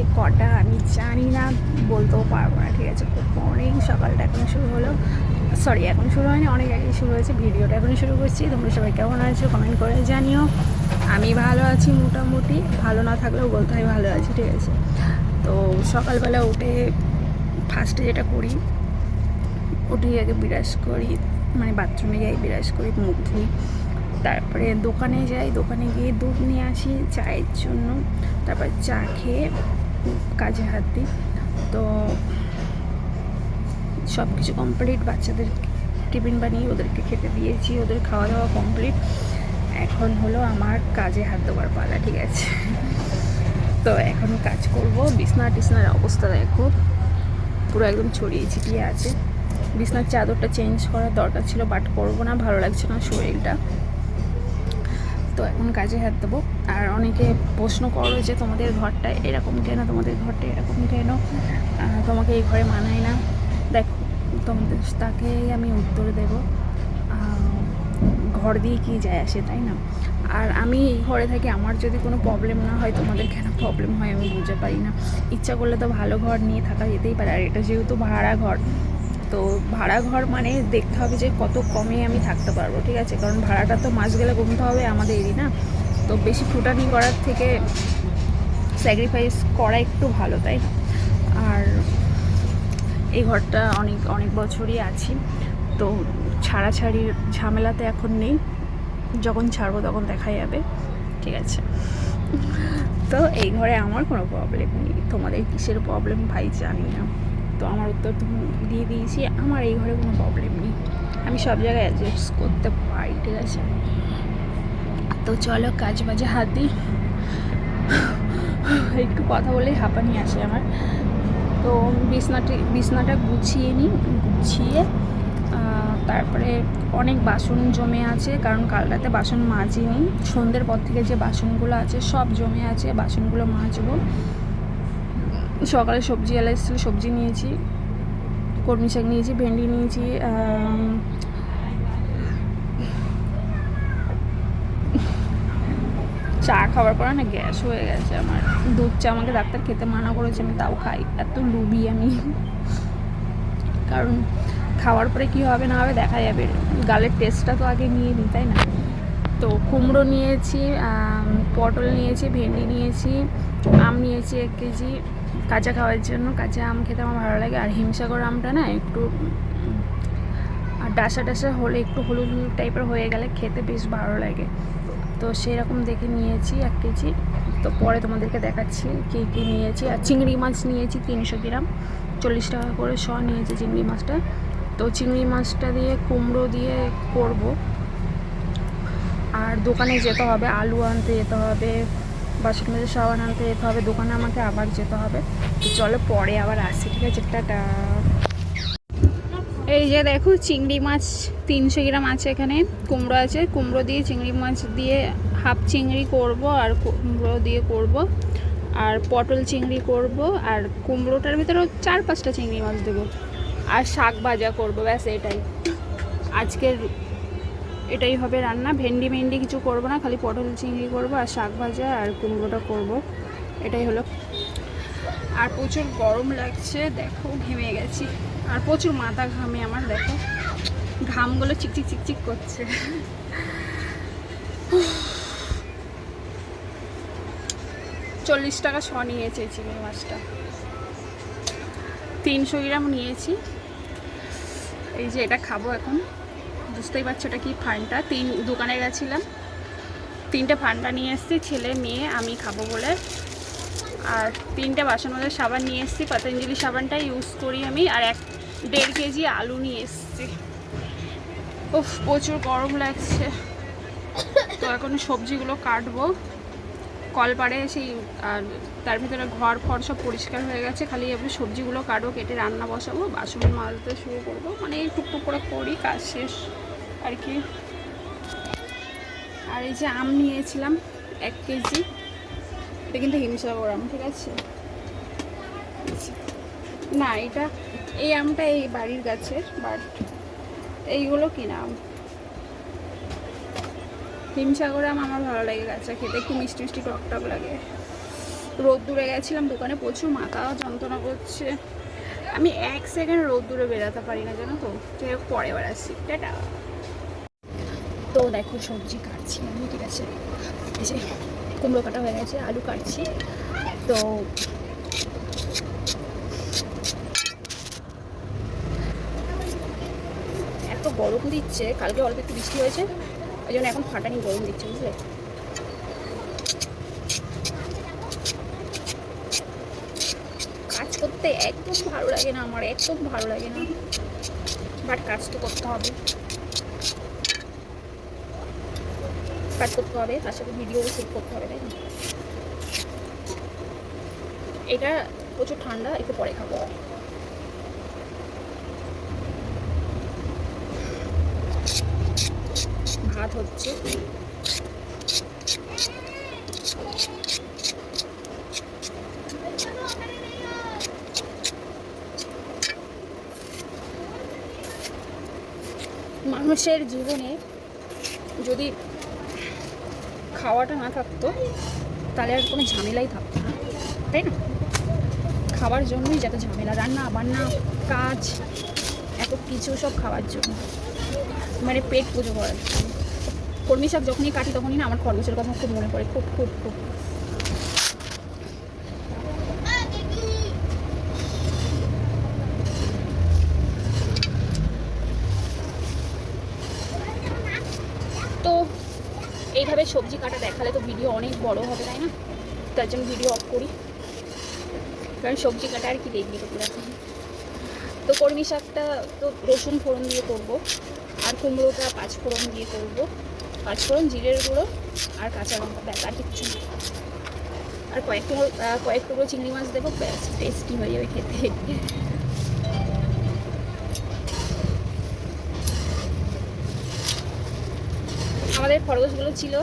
বাজে কটা আমি জানি না, বলতেও পারব না, ঠিক আছে? খুব অনেক সকালটা এখন শুরু হলো। সরি এখন শুরু হয়নি, অনেক আগে শুরু হয়েছে, ভিডিওটা এখন শুরু করছি। তোমরা সবাই কেমন আছো কমেন্ট করে জানিও। আমি ভালো আছি মোটামুটি, ভালো না থাকলেও বলতে হয় ভালো আছি, ঠিক আছে? তো সকালবেলা উঠে ফার্স্টে যেটা করি উঠে আগে বিরাজ করি মানে বাথরুমে যাই বিরাজ করি, মুখ ধুই। তারপরে দোকানে যাই, দোকানে গিয়ে দুধ নিয়ে আসি, চায়ের জন্য। তারপর চা খেয়ে কাজে হাত দিই। তো সব কিছু কমপ্লিট বাচ্চাদের টিফিন বানিয়ে ওদেরকে খেতে দিয়েছি, ওদের খাওয়া দাওয়া কমপ্লিট এখন হলো আমার কাজে হাত দেওয়ার পালা, ঠিক আছে? তো এখন কাজ করব। বিছনা টিছনার অবস্থা দেখো। পুরো একদম ছড়িয়ে ছিটিয়ে আছে। বিছনার চাদরটা চেঞ্জ করার দরকার ছিল বাট করব না, ভালো লাগছে না শরীরটা। তো এখন কাজে হাত দেবো। আর অনেকে প্রশ্ন করো যে, তোমাদের ঘরটা এরকম কেন? তোমাদের ঘরটা এরকম কেন? তোমাকে এই ঘরে মানায় না? দেখো, তোমাদের তাকে আমি উত্তর দেব। ঘর দিয়ে কি যায় আসে, তাই না? আর আমি এই ঘরে থাকি, আমার যদি কোনো প্রবলেম না হয়, তোমাদের কেন প্রবলেম হয় আমি বুঝতে পারি না। ইচ্ছা করলে তো ভালো ঘর নিয়ে থাকা যেতেই পারে। আর এটা যেহেতু ভাড়া ঘর তো ভাড়া ঘর মানে দেখতে হবে যে কত কমে আমি থাকতে পারব, ঠিক আছে? কারণ ভাড়াটা তো মাস গেলে কমতে হবে আমাদেরই না? তো বেশি ফুটানি করার থেকে স্যাক্রিফাইস করা একটু ভালো, তাই আর এই ঘরটা অনেক অনেক বছরই আছি। তো ছাড়াছাড়ির ঝামেলাতে এখন নেই। যখন ছাড়বো তখন দেখা যাবে, ঠিক আছে? তো এই ঘরে আমার কোনো প্রবলেম নেই। তোমাদের কিসের প্রবলেম ভাই? জানি না। তো আমার উত্তর দিয়ে দিয়েছি, আমার এই ঘরে কোনো প্রবলেম নেই। আমি সব জায়গায় অ্যাডজাস্ট করতে পারি, ঠিক আছে? তো চলো কাজ বাজে হাত দিই। একটু কথা বলেই হাঁপানি আসে আমার। তো বিছনাটি, বিছনাটা গুছিয়ে নিই গুছিয়ে তারপরে অনেক বাসন জমে আছে, কারণ কাল রাতে বাসন মাজিনি সন্ধ্যের পর থেকে যে বাসনগুলো আছে, সব জমে আছে, বাসনগুলো মাজবো। সকালে সবজি এলা এসেছিল সবজি নিয়েছি কর্মী শাক নিয়েছি, ভেন্ডি নিয়েছি চা খাওয়ার পরে না গ্যাস হয়ে গেছে আমার। দুধ চা আমাকে ডাক্তার খেতে মানা করেছে, আমি তাও খাই। এত লুবি আমি। কারণ খাওয়ার পরে কি হবে না হবে দেখা যাবে। গালের টেস্টটা তো আগে নিয়ে নিই তাই না? তো কুমড়ো নিয়েছি পটল নিয়েছি, ভেন্ডি নিয়েছি, আম নিয়েছি এক কেজি। কাঁচা খাওয়ার জন্য কাঁচা আম খেতে আমার ভালো লাগে, আর হিমসাগর আমটা না একটু আর ডাসা ডাসা হলে একটু হলুদ হলুদ টাইপের হয়ে গেলে খেতে বেশ ভালো লাগে। তো সেরকম দেখে নিয়েছি এক কেজি। তো পরে তোমাদেরকে দেখাচ্ছি কী কী নিয়েছি। আর চিংড়ি মাছ নিয়েছি তিনশো গ্রাম, চল্লিশ টাকা করে শ নিয়েছি চিংড়ি মাছটা। তো চিংড়ি মাছটা দিয়ে কুমড়ো দিয়ে করব। আর দোকানে যেতে হবে, আলু আনতে যেতে হবে বাসন মেজে সাবান আনতে যেতে হবে, দোকানে আমাকে আবার যেতে হবে। চলো পরে আবার আসি, ঠিক আছে? টাটা। এই যে দেখো, চিংড়ি মাছ, তিনশো গ্রাম আছে এখানে, কুমড়ো আছে। কুমড়ো দিয়ে চিংড়ি মাছ দিয়ে হাফ চিংড়ি করব আর কুমড়ো দিয়ে করব। আর পটল চিংড়ি করব, আর কুমড়োটার ভিতরেও চার পাঁচটা চিংড়ি মাছ দেবো। আর শাক ভাজা করব, ব্যাস এটাই। আজকের এটাই হবে রান্না। ভেন্ডি ভেন্ডি কিছু করব না, খালি পটল চিংড়ি করব আর শাক ভাজা আর কুমড়োটা করব। এটাই হলো। আর প্রচুর গরম লাগছে, দেখো, ঘেমে গেছি। আর প্রচুর মাথা ঘামে আমার, দেখো। ঘামগুলো চিকচিক চিকচিক করছে। চল্লিশ টাকা শ নিয়েছে চিংড়ি মাছটা। তিনশো গ্রাম নিয়েছি। এই যে এটা খাব এখন। বুঝতেই পারছ এটা কি ফান্ডা? তিন দোকানে গেছিলাম। তিনটে ফান্ডা নিয়ে এসেছি, ছেলে, মেয়ে, আমি খাব বলে। আর তিনটে বাসন মধ্যে সাবান নিয়ে এসেছি, পতঞ্জলি সাবানটা ইউজ করি আমি। আর এক দেড় কেজি আলু নিয়ে এসেছি। উফ, প্রচুর গরম লাগছে। তো এখন সবজিগুলো কাটবো। কলপাড়ে সেই, আর তার ভিতরে ঘর, ফর সব পরিষ্কার হয়ে গেছে। খালি এবার সবজিগুলো কাটবো কেটে রান্না বসাবো, বাসন মাজতে শুরু করব। মানে টুকটুক করে করি, কাজ শেষ। আর কি। আর এই যে আম নিয়েছিলাম, এক কেজি। এটা কিন্তু হিমসাগর আম, ঠিক আছে? না, এটা, এই আমটা এই বাড়ির গাছের বাট এইগুলো কিনা আম। হিমসাগর আম আমার ভালো লাগে গাছে, খেতে একটু মিষ্টি মিষ্টি টক টক লাগে। রোদ্দুরে গেছিলাম দোকানে, প্রচুর মাথা যন্ত্রণা করছে। আমি এক সেকেন্ড রোদ্দুরে বেরাতে পারি না, জানো তো? যাই হোক, পরে বেড়াচ্ছি টাটা। তো দেখো সবজি কাটছি আমি, ঠিক আছে? এই যে কুমড়ো কাটা হয়ে গেছে, আলু কাটছি। তো এত গরম দিচ্ছে, কালকে অল্প একটু বৃষ্টি হয়েছে, ওই জন্য এখন ফাটানি গরম দিচ্ছে, বুঝলে? কাজ করতে একদম ভালো লাগে না আমার, একদম ভালো লাগে না। বাট কাজ তো করতে হবে। কাজ করতে হবে, তার সাথে ভিডিও শ্যুট করতে হবে, তাই এটা প্রচুর ঠান্ডা, একটু পরে খাব। ভাত হচ্ছে। মানুষের জীবনে যদি খাওয়াটা না থাকতো, তাহলে আর কোনো ঝামেলাই থাকতো না, তাই না? খাওয়ার জন্যই যত ঝামেলা, রান্না, বান্না, কাজ, এত কিছু সব খাওয়ার জন্য। মানে পেট পুজো করার জন্য। কর্মী শাক যখনই কাটি তখনই না, আমার খরগোশের কথা খুব মনে পড়ে, খুব খুব খুব তো এইভাবে সবজি কাটা দেখালে তো ভিডিও অনেক বড় হবে, তাই না? তার জন্য ভিডিও অফ করি। কারণ সবজি কাটা আর কি দেখবি তো এখন তো কর্মী শাকটা তো রসুন ফোড়ন দিয়ে করব, আর কুমড়োটা পাঁচ ফোড়ন দিয়ে করব, পাঁচ ফোড়ন, জিরের গুঁড়ো আর কাঁচা লঙ্কা, ব্যাস, আর কিচ্ছু আর কয়েক টুকরো কয়েক টুকরো চিংড়ি মাছ দেবো, ব্যাস টেস্টি হয়ে যাবে খেতে। আমাদের খরগোশগুলো ছিল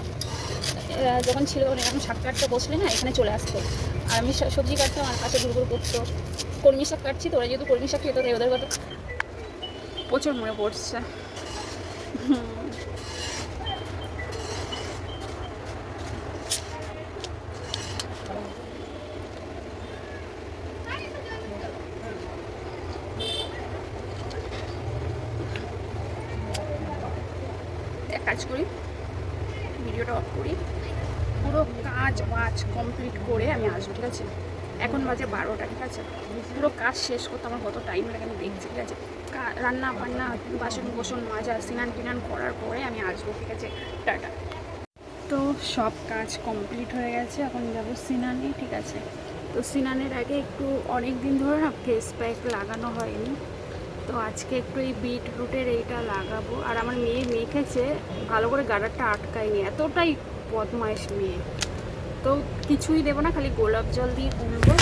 যখন ছিল এরকম এখন শাক কাটতে বসলে না, এখানে চলে আসতো। আর আমি সবজি কাটতাম, আর কাছে গুড় করতো। কলমি শাক কাটছি তো, ওরা যেহেতু কলমি শাক খেতো, তাই ওদের কথা প্রচুর মনে পড়ছে। হুম। এক কাজ করি ভিডিওটা অফ করি পুরো কাজ বাজ কমপ্লিট করে আমি আসব ঠিক আছে এখন বাজে বারোটা ঠিক আছে পুরো কাজ শেষ করতে আমার কত টাইম লাগে আমি দেখছি ঠিক আছে কা- রান্না বান্না বাসন কোসন মাজা, স্নান টিনান করার পরে আমি আসব, ঠিক আছে? টাটা। তো সব কাজ কমপ্লিট হয়ে গেছে, এখন যাব সিনানে, ঠিক আছে? তো সিনানের আগে একটু অনেক দিন ধরে না ফেস প্যাক লাগানো হয়নি। তো আজকে একটু এই বিট রুটের এইটা লাগাবো। আর আমার মেয়ে মেখেছে, ভালো করে গাডারটা আটকায়নি, এতটাই বদমাইশ মেয়ে। তো কিছুই দেবো না, খালি গোলাপ জল দিয়ে গুলবো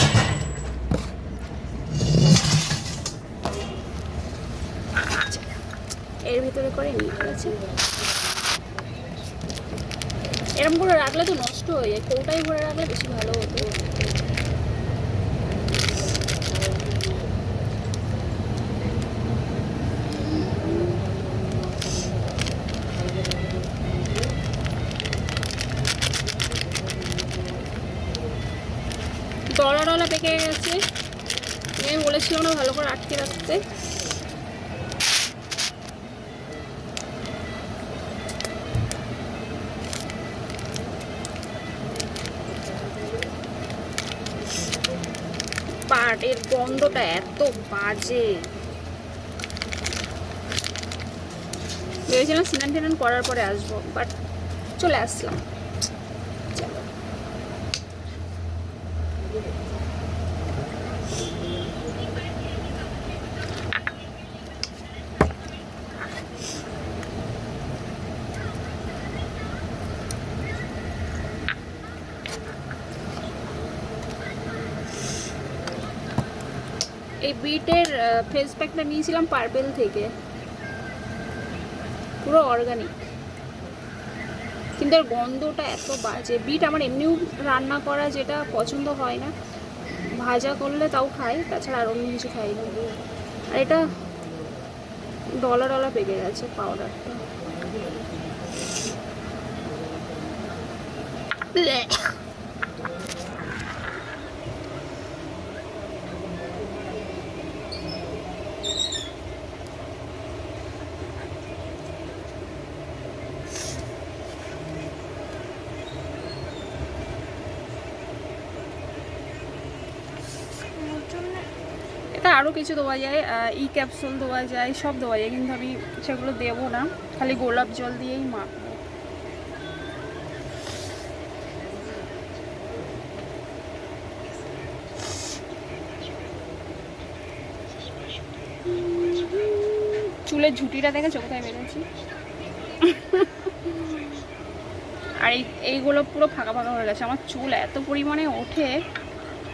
এর ভিতরে করে নিয়ে গেছে এরকম করে রাখলে তো নষ্ট হয়ে যায় কৌটাই ভরে রাখলে বেশি ভালো হতো। ডলা ডলা পেকে গেছে। আমি বলেছিলাম না ভালো করে আটকে রাখতে। গন্ধটা এত বাজে। ভেবেছিলাম স্নান টিনান করার পরে আসব বাট চলে আসলাম। এই বিটের ফেস প্যাকটা নিয়েছিলাম পার্পেল থেকে। পুরো অর্গানিক কিন্তু গন্ধটা এত বাজে। বিট আমার এমনিও রান্না করা যেটা পছন্দ হয় না। ভাজা করলে তাও খাই, তাছাড়া আর অন্য কিছু খাই না আর এটা ডলা ডলা পেকে গেছে পাউডারটা কিছু দেওয়া যায় ই ক্যাপসুল দেওয়া যায়, সব দেওয়া যায়, কিন্তু আমি সেগুলো দেবো না। খালি গোলাপ জল দিয়েই মাখবো। চুলের ঝুঁটিটা দেখেছ? কোথায় বেরোচ্ছি? আর এই, এইগুলো পুরো ফাঁকা ফাঁকা হয়ে গেছে। আমার চুল এত পরিমাণে ওঠে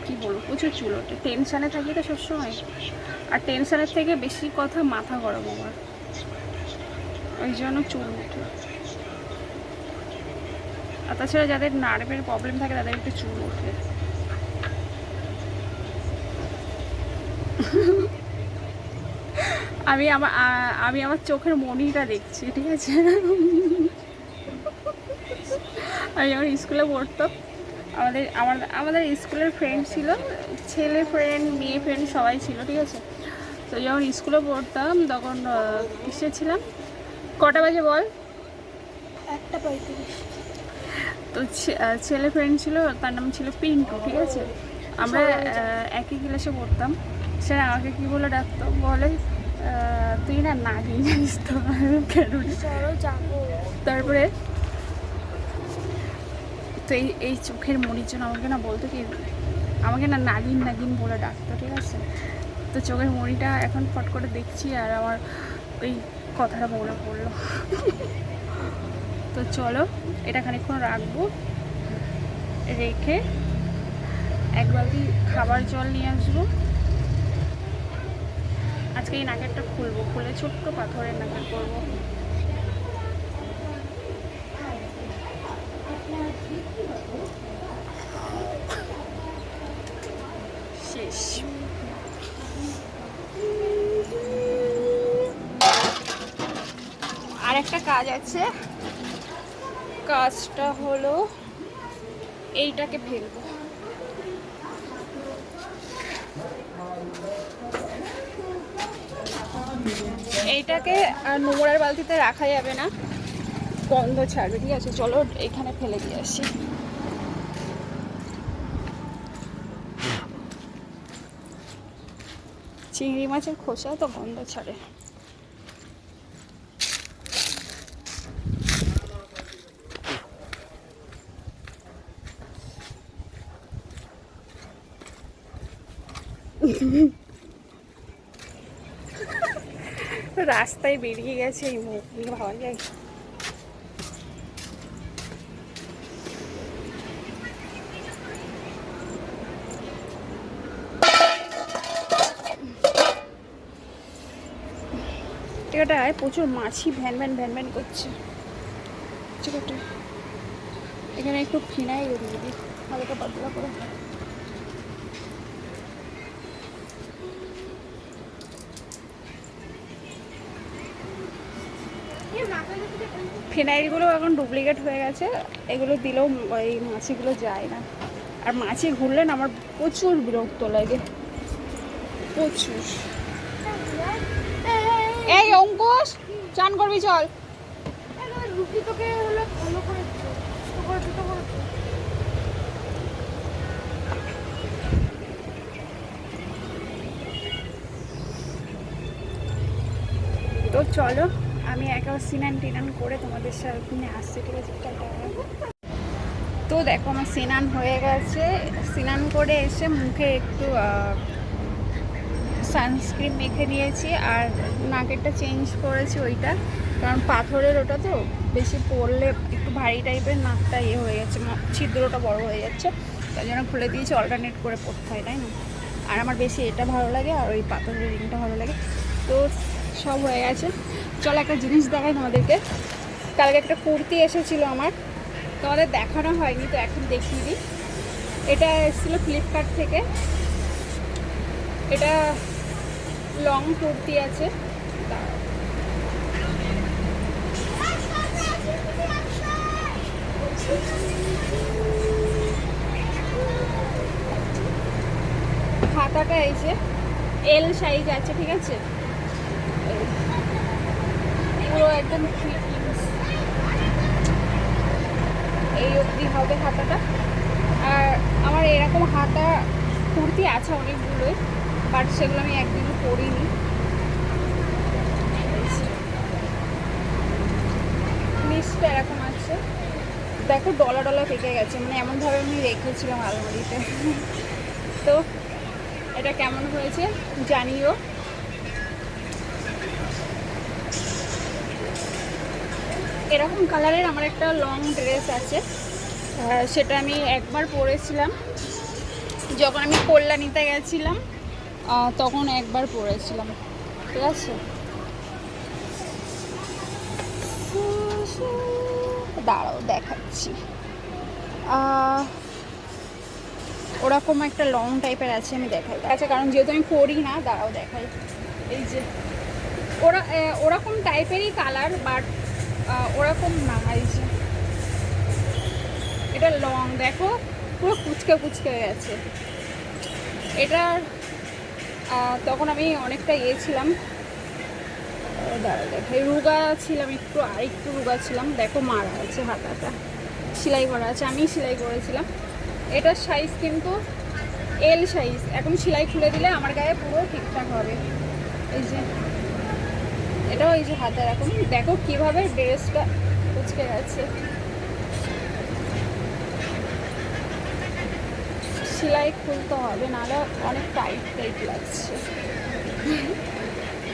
কি বলব, প্রচুর চুল ওঠে। টেনশানে থাকি তো সবসময়। আর টেনশানের থেকে বেশি কথা মাথা গরম আমার। ওই জন্য চুল ওঠে। আর তাছাড়া যাদের নার্ভের প্রবলেম থাকে, তাদের একটু চুল ওঠে। আমি আমার আমি আমার চোখের মনিটা দেখছি, ঠিক আছে? আমি আমার স্কুলে পড়তাম। আমাদের আমার আমাদের স্কুলের ফ্রেন্ড ছিল ছেলে ফ্রেন্ড মেয়ে ফ্রেন্ড সবাই ছিল ঠিক আছে? তো যখন স্কুলে পড়তাম তখন কিসে ছিলাম? কটা বাজে বল? একটা পঁয়ত্রিশ। তো ছেলে ফ্রেন্ড ছিল তার নাম ছিল পিন্টু ঠিক আছে? আমরা একই ক্লাসে পড়তাম। সে আমাকে কি বলে ডাকতো? বলে তুই না নাগিন জানিস তো তারপরে তো এই এই চোখের মনির জন্য আমাকে না বলতো কি, আমাকে না নাগিন নাগিন বলে ডাকতো, ঠিক আছে? তো চোখের মনিটা এখন ফট করে দেখছি আর আমার ওই কথাটা মনে পড়ল। তো চলো, এটা খানিকক্ষণ রাখব, রেখে এক বালতি খাবার জল নিয়ে আসব? আজকে এই নাকেরটা খুলবো, খুলে ছোট্ট পাথরের নাকের করব। শেষ আর একটা কাজ আছে। কাজটা হলো এইটাকে ফেলব। এইটাকে নোংরার বালতিতে রাখা যাবে না। গন্ধ ছাড়বে, ঠিক আছে? চলো এখানে ফেলে দিয়ে আসি। চিংড়ি মাছের খোসা তো গন্ধ ছাড়ে। রাস্তায় বেরিয়ে গেছে এই মুখ দিয়ে ভাবা যায় এটায় প্রচুর মাছি ভ্যান ভ্যান ভ্যান ভ্যান করছে এখানে একটু ফিনাইল দিয়ে দিই হালকা পাতলা করে ফিনাইলগুলো এখন ডুপ্লিকেট হয়ে গেছে এগুলো দিলেও এই মাছিগুলো যায় না আর মাছি ঘুরলে না আমার প্রচুর বিরক্ত লাগে প্রচুর এই অঙ্কুশ চান করবি, চল। তো চলো, আমি একা সিনান টিনান করে তোমাদের সামনে আসছি, ঠিক আছে। তো দেখো, আমার স্নান হয়ে গেছে স্নান করে এসে মুখে একটু সানস্ক্রিন মেখে নিয়েছি আর নাকেরটা চেঞ্জ করেছি ওইটা। কারণ পাথরের ওটা তো বেশি পরলে একটু ভারী টাইপের নাকটা ইয়ে হয়ে যাচ্ছে ছিদ্রটা বড় হয়ে যাচ্ছে। তাই জন্য খুলে দিয়েছি অল্টারনেট করে পড়তে হয়, তাই না? আর আমার বেশি এটা ভালো লাগে আর ওই পাথরের রিংটা ভালো লাগে। তো সব হয়ে গেছে। চলো একটা জিনিস দেখাই তোমাদেরকে। কালকে একটা কুর্তি এসেছিল আমার। তোমাদের দেখানো হয়নি, তো এখন দেখিয়ে দিই। এটা এসেছিল ফ্লিপকার্ট থেকে। এটা লং কুর্তি আছে। হাতাটা এই যে এল সাইজ আছে, ঠিক আছে? পুরো একদম এই অবধি হবে হাতাটা আর আমার এরকম হাতা কুর্তি আছে অনেকগুলোই। বাট সেগুলো আমি একদিনও পরিনি নিচটা এরকম আছে। দেখো ডলা ডলা থেকে গেছে। মানে এমনভাবে আমি রেখেছিলাম আলমারিতে। তো, এটা কেমন হয়েছে জানিও। এরকম কালারের আমার একটা লং ড্রেস আছে। সেটা আমি একবার পরেছিলাম। যখন আমি কল্যাণীতে গেছিলাম তখন একবার পরেছিলাম ঠিক আছে? দাঁড়াও, দেখাচ্ছি। ওরকম একটা লং টাইপের আছে, আমি দেখাই। আচ্ছা কারণ যেহেতু আমি পরি না, দাঁড়াও, দেখাই। এই যে, ওরা ওরকম টাইপেরই কালার বাট ওরকম না, এই যে। এটা লং দেখো, পুরো কুচকে কুচকে গেছে। এটার তখন আমি অনেকটা ইয়ে ছিলাম। দাঁড়াও এই রুগা ছিলাম একটু আর একটু রুগা ছিলাম। দেখো, মারা আছে হাতাটা। সেলাই করা আছে। আমি সেলাই করেছিলাম। এটার সাইজ কিন্তু এল সাইজ এখন সেলাই খুলে দিলে আমার গায়ে পুরো ঠিকঠাক হবে। এই যে, এটাও এই যে হাতে এরকম দেখো কীভাবে ড্রেসটা কুচকে গেছে। সেলাই খুলতে হবে, নাহলে অনেক টাইট টাইট লাগছে।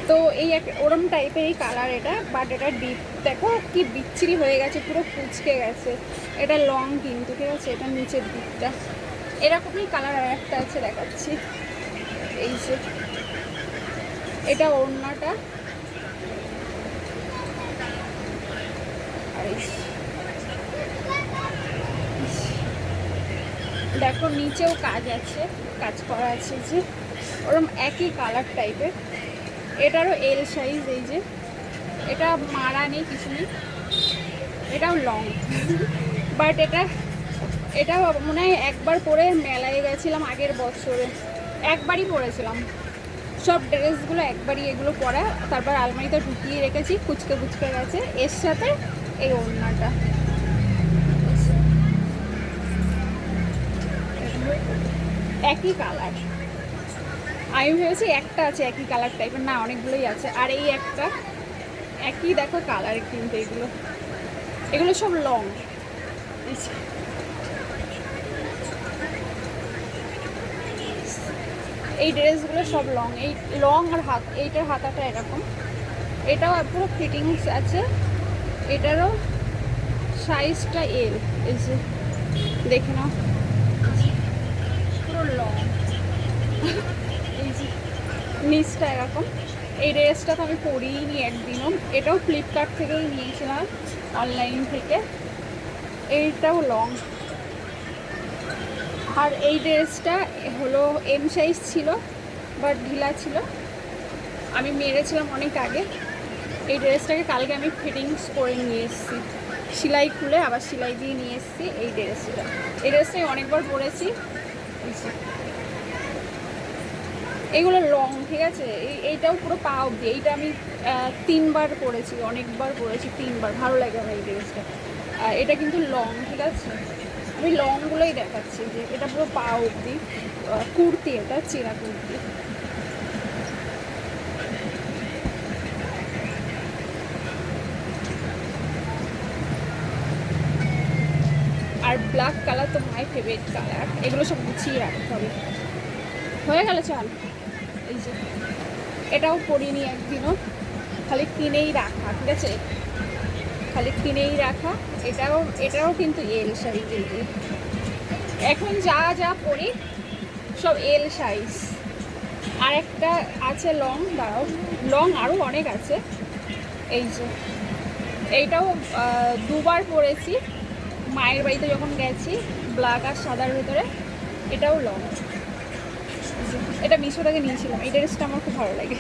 তো এই এক, ওরম টাইপের এই কালার এটা বাট এটা ডিপ দেখো কি বিচ্ছিরি হয়ে গেছে, পুরো কুচকে গেছে। এটা লং কিন্তু, ঠিক আছে? এটা নিচের দিকটা। এরকমই কালার আর একটা আছে দেখাচ্ছি। এই যে, এটা ওড়নাটা। আর এই দেখো, নিচেও কাজ আছে, কাজ করা আছে যে, ওরম একই কালার টাইপের এটারও এল সাইজ এই যে। এটা মারা নেই কিছু নেই। এটাও লং বাট এটা এটা মনে হয় একবার পরে মেলায় গেছিলাম আগের বছরে। একবারই পরেছিলাম। সব ড্রেসগুলো একবারই এগুলো পরা, তারপর আলমারিতে ঢুকিয়ে রেখেছি, কুচকে কুচকে গেছে। এর সাথে এই ওড়নাটা। একই কালার আমি ভেবেছি একটা আছে, একই কালার টাইপের না, অনেকগুলোই আছে। আর এই একটা, একই দেখো কালার কিন্তু এগুলো। এগুলো সব লং এই ড্রেসগুলো সব লং এই লং আর হাত, এইটার হাতাটা এরকম। এটাও পুরো ফিটিংস আছে। এটারও সাইজটা এল এই যে, দেখে নাও পুরো লং এই যে নিচটা এরকম। এই ড্রেসটা তো আমি পরিনি একদিনও। এটাও ফ্লিপকার্ট থেকেই নিয়েছিলাম অনলাইন থেকে। এইটাও লং আর এই ড্রেসটা হলো এম সাইজ ছিল বাট ঢিলা ছিল। আমি মেরেছিলাম অনেক আগে। এই ড্রেসটাকে কালকে আমি ফিটিংস করে নিয়ে এসেছি। সেলাই খুলে আবার সেলাই দিয়ে নিয়ে এসেছি এই ড্রেসটা এই ড্রেসটাই অনেকবার পরেছি। এগুলো লং ঠিক আছে? এই, এইটাও পুরো পা অব্দি এইটা আমি তিনবার পরেছি অনেকবার পরেছি তিনবার। ভালো লাগে আমার এই ড্রেসটা এটা কিন্তু লং ঠিক আছে? আমি লংগুলোই দেখাচ্ছি, যে এটা পুরো পা অব্দি কুর্তি এটা চেরা কুর্তি। আর ব্ল্যাক কালার তো মাই ফেভারিট কালার এগুলো সব গুছিয়ে রাখতে হবে। হয়ে গেল চাল? এই যে, এটাও পরিনি একদিনও। খালি কিনেই রাখা, ঠিক আছে? খালি কিনেই রাখা। এটাও এটাও কিন্তু এল সাইজ এই যে। এখন যা যা পরি, সব এল সাইজ আর একটা আছে লং দাঁড়াও। লং আরও অনেক আছে। এই যে, এইটাও দুবার পরেছি। মায়ের বাড়িতে যখন গেছি ব্ল্যাক আর সাদার ভিতরে, এটাও লং এটা মিশো থেকে নিয়েছিলাম, এই ড্রেসটা আমার খুব ভালো লাগে।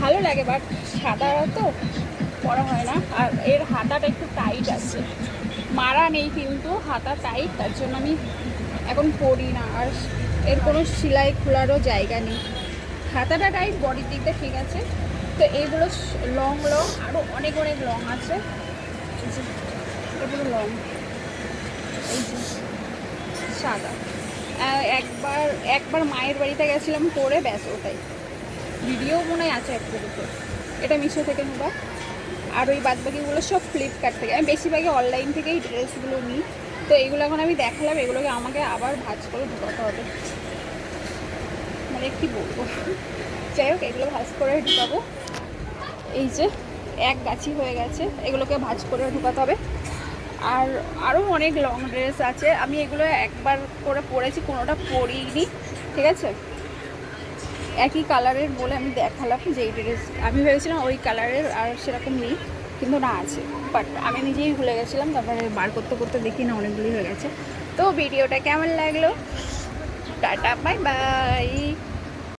ভালো লাগে বাট সাদা তো পরা হয় না। আর এর হাতাটা একটু টাইট আছে। মারা নেই কিন্তু, হাতা টাইট তার জন্য আমি এখন পরি না। আর এর কোনো সেলাই খোলারও জায়গা নেই। হাতাটা টাইট বডির দিকটা ঠিক আছে। তো এইগুলো লং লং আরও অনেক অনেক লং আছে। এগুলো লং এই যে, সাদা। একবার একবার মায়ের বাড়িতে গেছিলাম পরে ব্যাস ওটাই। ভিডিও মনে হয় আছে একটা দুটো। এটা মিশো থেকে নেবা। আর ওই বাদ বাকিগুলো সব ফ্লিপকার্ট থেকে। আমি বেশিরভাগই অনলাইন থেকেই ড্রেসগুলো নিই। তো এগুলো এখন আমি দেখালাম, এগুলোকে আমাকে আবার ভাজ করে ঢুকাতে হবে। মানে কি বলব? যাই হোক, এগুলো ভাজ করে ঢুকাবো। এই যে, এক গাছি হয়ে গেছে। এগুলোকে ভাজ করে ঢুকাতে হবে। আর আরও অনেক লং ড্রেস আছে। আমি এগুলো একবার করে পরেছি, কোনোটা পরিনি, ঠিক আছে? একই কালারের বলে আমি দেখালাম যে এই ড্রেস আমি ভেবেছিলাম ওই কালারের আর সেরকম নেই, কিন্তু না আছে। বাট আমি নিজেই ভুলে গেছিলাম, তারপরে বার করতে করতে দেখি না অনেকগুলি হয়ে গেছে। তো ভিডিওটা কেমন লাগল? Tata bye bye